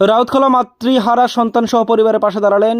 রাউতখোলা মাতৃহারা সন্তান সহ পরিবারের পাশে দাঁড়ালেন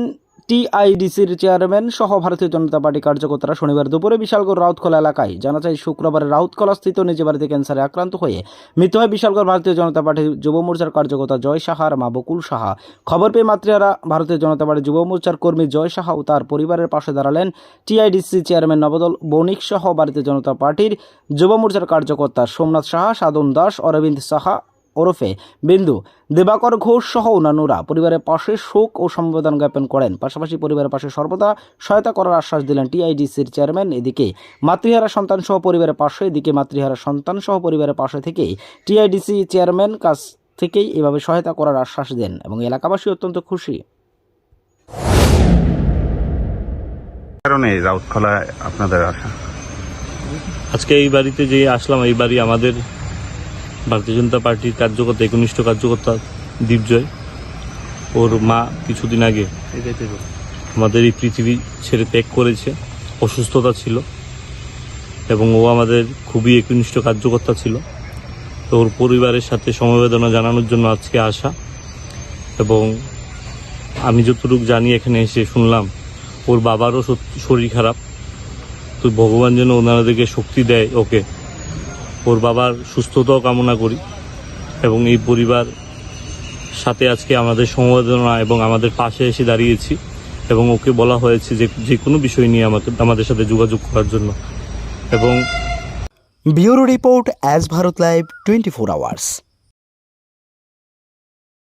টিআইডিসির চেয়ারম্যান সহ ভারতীয় জনতা পার্টি কার্যকর্তারা শনিবার দুপুরে বিশালগড় রাউতখোলা এলাকায়। জানা যায়, শুক্রবার রাউতখোলা স্থিত নিজ বাড়িতে ক্যান্সারে আক্রান্ত হয়ে মৃত্যু হয় বিশালগড় ভারতীয় জনতা পার্টির যুব মোর্চার কার্যকর্তা জয় সাহার মা বকুল সাহা। খবর পেয়ে মাতৃহারা ভারতীয় জনতা পার্টির যুব মোর্চার কর্মী জয় সাহা ও তার পরিবারের পাশে দাঁড়ালেন টিআইডিসি চেয়ারম্যান নবদল বণিক সহ ভারতীয় জনতা পার্টির যুব মোর্চার কার্যকর্তা সোমনাথ সাহা সাধন দাস, অরবিন্দ সাহা ওরফে বিন্দু দেবাকর ঘোষ সহ অন্যান্যরা পরিবারের পাশে শোক ও সমবেদন জ্ঞাপন করেন। পাশাপাশি পরিবারের পাশে সর্বদা সহায়তা করার আশ্বাস দিলেন টিআইডিসির চেয়ারম্যান এদিকে মাতৃহারা সন্তান সহ পরিবারের পাশে এদিকে মাতৃহারা সন্তান সহ পরিবারের পাশে থেকেই টিআইডিসি চেয়ারম্যান কাছ থেকেই এভাবে সহায়তা করার আশ্বাস দেন এবং এলাকাবাসী অত্যন্ত খুশি। কারণে আপনাদের আসা? আজকে এই বাড়িতে যে আসলাম এই বাড়ি আমাদের ভারতীয় জনতা পার্টির কার্যকর্তা, একনিষ্ঠ কার্যকর্তা দীপজয়। ওর মা কিছুদিন আগে আমাদের এই পৃথিবী ছেড়ে ত্যাগ করেছে, অসুস্থতা ছিল এবং ও আমাদের খুবই একনিষ্ঠ কার্যকর্তা ছিল। তো ওর পরিবারের সাথে সমবেদনা জানানোর জন্য আজকে আসা এবং আমি যতটুকু জানি এখানে এসে শুনলাম, ওর বাবারও শরীর খারাপ। তো ভগবান যেন ওনাদেরকে শক্তি দেয় ওকে। ওর বাবার সুস্থতাও কামনা করি এবং এই পরিবার সাথে আজকে আমাদের সমবেদনা এবং আমাদের পাশে এসে দাঁড়িয়েছি এবং ওকে বলা হয়েছে যে যে কোনো বিষয় নিয়ে আমাকে আমাদের সাথে যোগাযোগ করার জন্য। এবং bureau report as Bharat live twenty four hours.